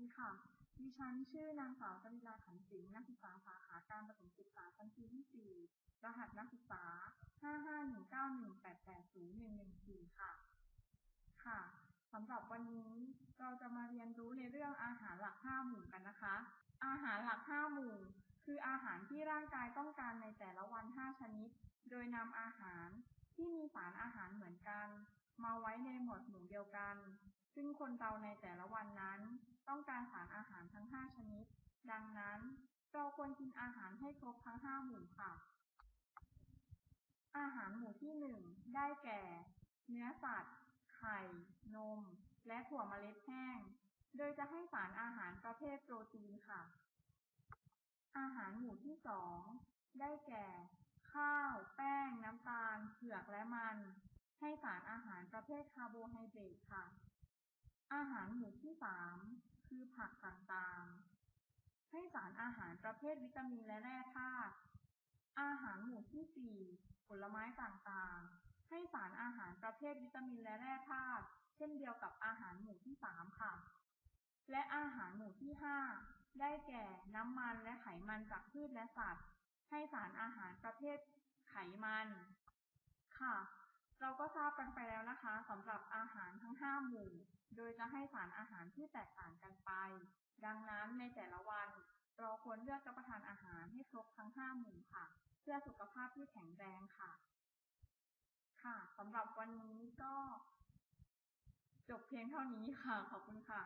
ดีค่ะ ดิฉันชื่อนางสาวสริลาขันศิลป์นักศึกษาสาขาการประถมศึกษาชั้นปีที่ 4 รหัสนักศึกษา 551918801114 ค่ะ ค่ะ สำหรับวันนี้เราจะมาเรียนรู้ในเรื่องอาหารหลัก 5 หมู่กันนะคะ อาหารหลัก 5 หมู่ คืออาหารที่ร่างกายต้องการในแต่ละวัน 5 ชนิด โดยนำอาหารที่มีสารอาหารเหมือนกัน มาไว้ในหมวดหมู่เดียวกัน ซึ่งคนเราในแต่ละวันนั้น ต้องการสารอาหารทั้ง 5 ชนิด ดังนั้น เราควรกินอาหารให้ครบทั้ง 5 หมู่ค่ะ อาหารหมู่ที่ 1 ได้แก่ เนื้อสัตว์ ไข่ นม และถั่วเมล็ดแห้ง โดยจะให้สารอาหารประเภทโปรตีนค่ะ อาหารหมู่ที่ 2 ได้แก่ ข้าว แป้ง น้ำตาล เผือก และมัน ให้สารอาหารประเภทคาร์โบไฮเดรตค่ะอาหารหมู่ที่3 คือผักต่างๆ ให้สารอาหารประเภทวิตามินและแร่ธาตุ อาหารหมู่ที่ 4 ผลไม้ต่างๆ ให้สารอาหารประเภทวิตามินและแร่ธาตุ เช่นเดียวกับอาหารหมู่ที่ 3 ค่ะ และอาหารหมู่ที่ 5 ได้แก่น้ำมันและไขมันจากพืชและสัตว์ ให้สารอาหารประเภทไขมัน ค่ะ เราก็ทราบกันไปแล้วนะคะสำหรับอาหารทั้ง 5 หมู่ โดยจะให้สารอาหารที่แตกต่างกันไป ดังนั้นในแต่ละวัน เราควรเลือกรับประทานอาหารให้ครบทั้ง 5 หมู่ค่ะ เพื่อสุขภาพที่แข็งแรงค่ะ ค่ะสำหรับวันนี้ก็ จบเพียงเท่านี้ค่ะ ขอบคุณค่ะ